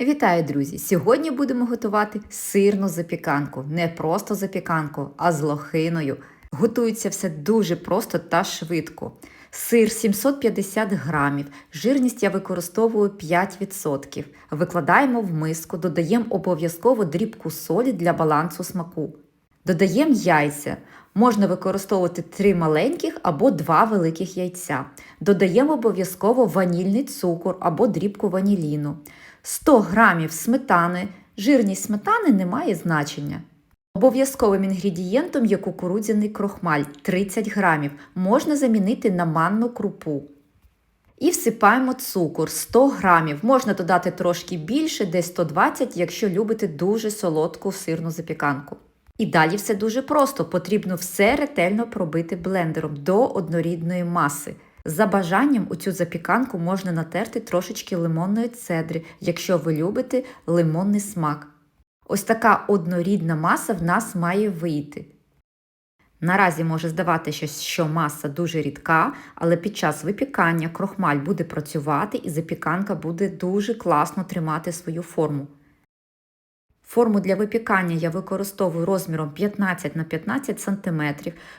Вітаю, друзі! Сьогодні будемо готувати сирну запіканку. Не просто запіканку, а з лохиною. Готується все дуже просто та швидко. Сир 750 грамів, жирність я використовую 5%. Викладаємо в миску, додаємо обов'язково дрібку солі для балансу смаку. Додаємо яйця. Можна використовувати 3 маленьких або 2 великих яйця. Додаємо обов'язково ванільний цукор або дрібку ваніліну. 100 грамів сметани. Жирність сметани не має значення. Обов'язковим інгредієнтом є кукурудзяний крохмаль 30 грамів. Можна замінити на манну крупу. І всипаємо цукор 100 грамів. Можна додати трошки більше, десь 120, якщо любите дуже солодку сирну запіканку. І далі все дуже просто. Потрібно все ретельно пробити блендером до однорідної маси. За бажанням у цю запіканку можна натерти трошечки лимонної цедри, якщо ви любите лимонний смак. Ось така однорідна маса в нас має вийти. Наразі може здаватися, що маса дуже рідка, але під час випікання крохмаль буде працювати і запіканка буде дуже класно тримати свою форму. Форму для випікання я використовую розміром 15 на 15 см,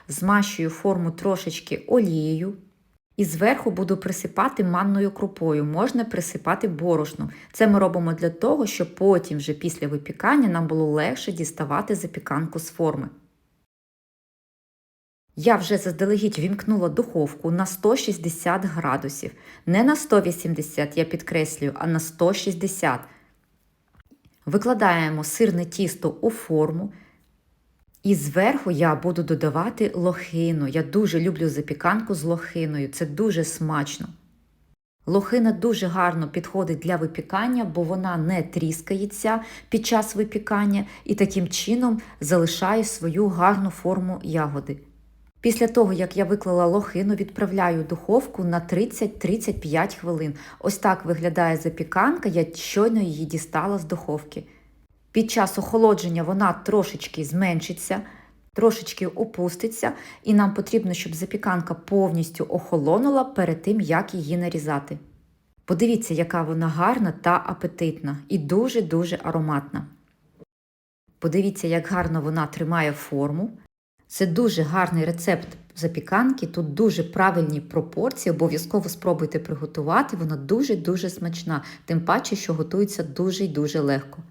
змащую форму трошечки олією. І зверху буду присипати манною крупою, можна присипати борошном. Це ми робимо для того, щоб потім, вже після випікання, нам було легше діставати запіканку з форми. Я вже заздалегідь вімкнула духовку на 160 градусів. Не на 180, я підкреслюю, а на 160. Викладаємо сирне тісто у форму. І зверху я буду додавати лохину. Я дуже люблю запіканку з лохиною, це дуже смачно. Лохина дуже гарно підходить для випікання, бо вона не тріскається під час випікання і таким чином залишає свою гарну форму ягоди. Після того, як я виклала лохину, відправляю духовку на 30-35 хвилин. Ось так виглядає запіканка, я щойно її дістала з духовки. Під час охолодження вона трошечки зменшиться, трошечки опуститься, і нам потрібно, щоб запіканка повністю охолонула перед тим, як її нарізати. Подивіться, яка вона гарна та апетитна і дуже-дуже ароматна. Подивіться, як гарно вона тримає форму. Це дуже гарний рецепт запіканки, тут дуже правильні пропорції, обов'язково спробуйте приготувати, вона дуже-дуже смачна, тим паче, що готується дуже й дуже легко.